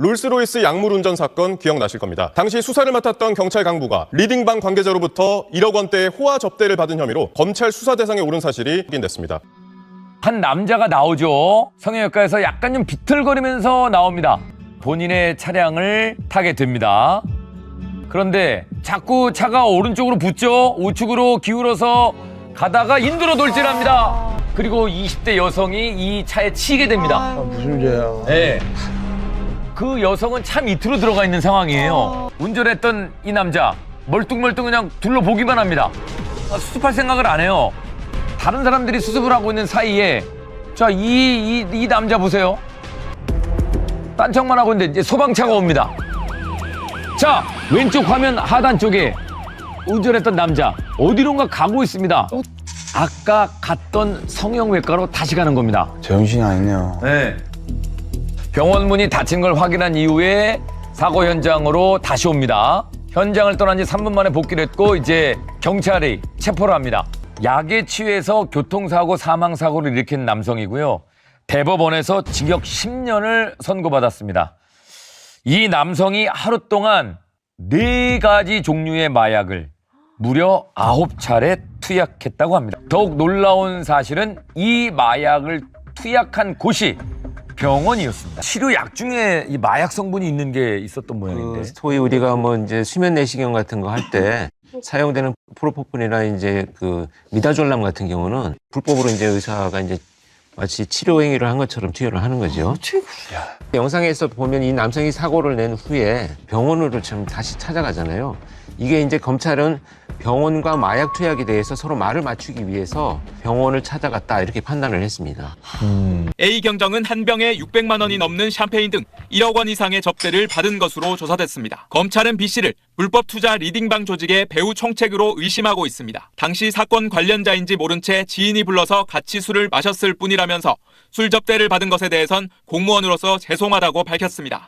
롤스로이스 약물 운전 사건 기억나실 겁니다. 당시 수사를 맡았던 경찰 강부가 리딩방 관계자로부터 1억 원대의 호화 접대를 받은 혐의로 검찰 수사 대상에 오른 사실이 확인됐습니다. 한 남자가 나오죠. 성형외과에서 약간 좀 비틀거리면서 나옵니다. 본인의 차량을 타게 됩니다. 그런데 자꾸 차가 오른쪽으로 붙죠. 우측으로 기울어서 가다가 인도로 돌진합니다. 그리고 20대 여성이 이 차에 치게 됩니다. 무슨 죄야? 네. 그 여성은 차 밑으로 들어가 있는 상황이에요. 운전했던 이 남자 멀뚱멀뚱 그냥 둘러보기만 합니다. 아, 수습할 생각을 안 해요. 다른 사람들이 수습을 하고 있는 사이에 자, 이, 이, 이 남자 보세요. 딴청만 하고 있는데 이제 소방차가 옵니다. 자, 왼쪽 화면 하단 쪽에 운전했던 남자 어디론가 가고 있습니다. 아까 갔던 성형외과로 다시 가는 겁니다. 제정신이 아니네요. 네. 병원 문이 닫힌 걸 확인한 이후에 사고 현장으로 다시 옵니다. 현장을 떠난 지 3분 만에 복귀를 했고 이제 경찰이 체포를 합니다. 약에 취해서 교통사고 사망사고를 일으킨 남성이고요. 대법원에서 징역 10년을 선고받았습니다. 이 남성이 하루 동안 네 가지 종류의 마약을 무려 아홉 차례 투약했다고 합니다. 더욱 놀라운 사실은 이 마약을 투약한 곳이 병원이었습니다. 치료약 중에 이 마약 성분이 있는 게 있었던 모양인데. 그 소위 우리가 뭐 이제 수면 내시경 같은 거 할 때 사용되는 프로포폴이나 이제 그 미다졸람 같은 경우는 불법으로 이제 의사가 이제 마치 치료 행위를 한 것처럼 투여를 하는 거죠. 영상에서 보면 이 남성이 사고를 낸 후에 병원으로 참 다시 찾아가잖아요. 이게 이제 검찰은 병원과 마약 투약에 대해서 서로 말을 맞추기 위해서 병원을 찾아갔다 이렇게 판단을 했습니다. A 경정은 한 병에 600만 원이 넘는 샴페인 등 1억 원 이상의 접대를 받은 것으로 조사됐습니다. 검찰은 B 씨를 불법 투자 리딩방 조직의 배후 총책으로 의심하고 있습니다. 당시 사건 관련자인지 모른 채 지인이 불러서 같이 술을 마셨을 뿐이라면서 술 접대를 받은 것에 대해선 공무원으로서 죄송하다고 밝혔습니다.